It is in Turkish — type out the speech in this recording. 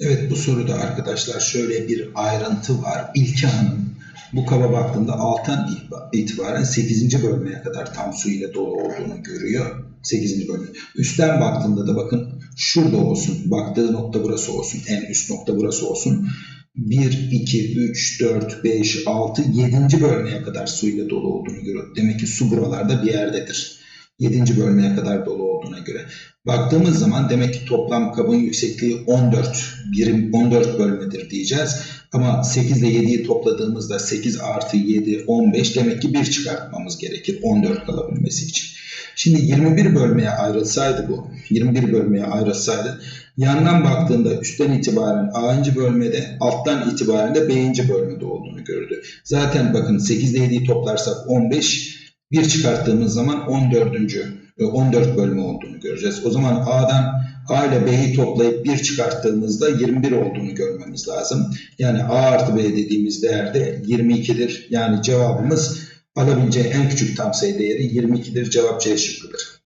Evet bu soruda arkadaşlar şöyle bir ayrıntı var. İlke Hanım bu kaba baktığında alttan itibaren 8. bölmeye kadar tam su ile dolu olduğunu görüyor. 8. bölme. Üstten baktığında da bakın şurada olsun. Baktığı nokta burası olsun. En üst nokta burası olsun. 1, 2, 3, 4, 5, 6, 7. bölmeye kadar su ile dolu olduğunu görüyor. Demek ki su buralarda bir yerdedir. 7. bölmeye kadar dolu olduğuna göre. Baktığımız zaman demek ki toplam kabın yüksekliği 14 birim 14 bölmedir diyeceğiz. Ama 8 ile 7'yi topladığımızda 8 artı 7 15 demek ki 1 çıkartmamız gerekir 14 kalabilmesi için. Şimdi 21 bölmeye ayrılsaydı bu 21 bölmeye ayrılsaydı yandan baktığında üstten itibaren A'ncı bölmede alttan itibaren de B'inci bölmede olduğunu görürdü. Zaten bakın 8 ile 7'yi toplarsak 15 bir çıkarttığımız zaman 14. 14 bölme olduğunu göreceğiz. O zaman A'dan A ile B'yi toplayıp 1 çıkarttığımızda 21 olduğunu görmemiz lazım. Yani A artı B dediğimiz değer de 22'dir. Yani cevabımız alabileceği en küçük tam sayı değeri 22'dir. Cevap C şıkkıdır.